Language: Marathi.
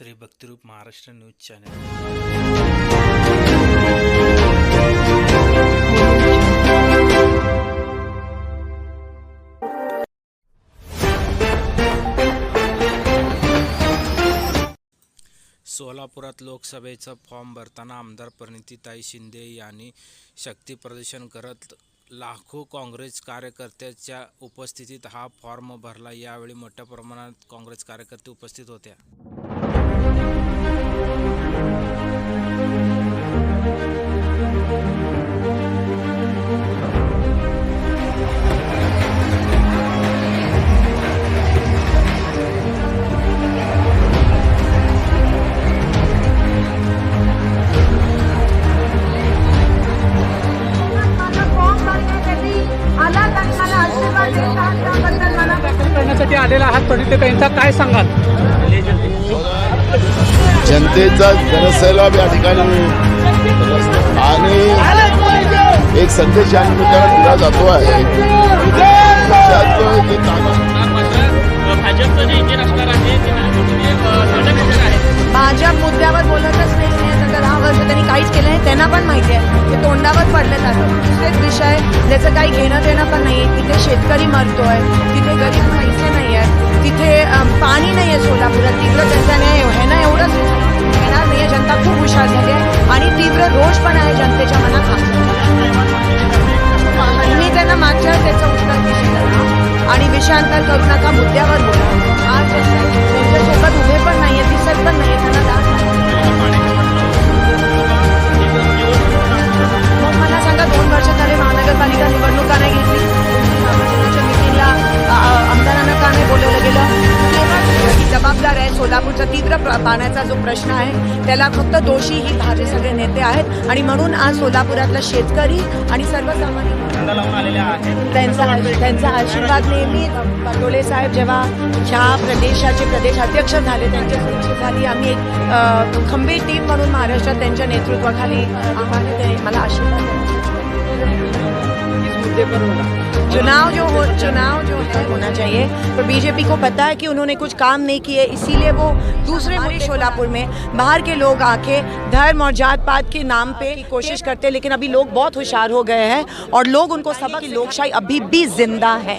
Shri Bhaktirup Maharashtra news channel. सोलापुरात लोकसभेचा फॉर्म भरताना आमदार परिणितीताई शिंदे यांनी शक्ती प्रदर्शन करत लाखो काँग्रेस कार्यकर्त्याच्या उपस्थितीत हा फॉर्म भरला. यावेळी मोठ्या प्रमाणात काँग्रेस कार्यकर्ते उपस्थित होत्या. आलेला आहात पंडितताईंचा काय सांगाल? जनतेचा जनसैलाब या ठिकाणी आणि एक संदेश या निमित्तानं दिला जातो आहे. आहे आहे भाजप मुद्द्यावर बोलतच नाही आहे तर दहा वर्ष त्यांनी काहीच केलं नाही त्यांना पण माहिती आहे. ते तोंडावर पडले जातात दुसरेच विषय ज्याचं काही घेणं देणं पण नाही तिथे शेतकरी मरतोय तिथे गरीब पाणी नाही आहे सोलापुरात तीव्र त्यांचा न्याय आहे. ना एवढंच येणार नाही जनता खूप हुशार झाली आहे. आणि तीव्र रोष पण आहे जनतेच्या मनात. मी त्यांना मागच्या त्याचं उत्तर आणि विषयांतर करू नका. मुद्द्यावर बोला. आज त्यांच्यासोबत उभे पण नाहीये. दिसत पण नाही. सोलापूरचा तीव्र प्र- पाण्याचा जो प्रश्न आहे त्याला फक्त दोषी ही भाजे सगळे नेते आहेत आणि म्हणून आज सोलापुरातला शेतकरी आणि सर्वसामान्य लावून आलेले आहेत त्यांचा त्यांचा आशीर्वाद नेहमी पटोले साहेब जेव्हा ह्या प्रदेशाचे प्रदेश अध्यक्ष झाले त्यांच्या झाली आम्ही एक खंबीर टीम म्हणून महाराष्ट्रात त्यांच्या नेतृत्वाखाली आम्हाला ते मला आशीर्वाद. चुनाव जो हो चुनाव जो है होना चाहिए। पर बीजेपी को पता है कि उन्होंने कुछ काम नहीं किए इसीलिए वो दूसरे मुद्दे शोलापुर में बाहर के लोग आके धर्म और जात पात के नाम पे कोशिश करते हैं लेकिन अभी लोग बहुत होशियार हो गए हैं और लोग उनको सबक लोकशाही अभी भी ज़िंदा है।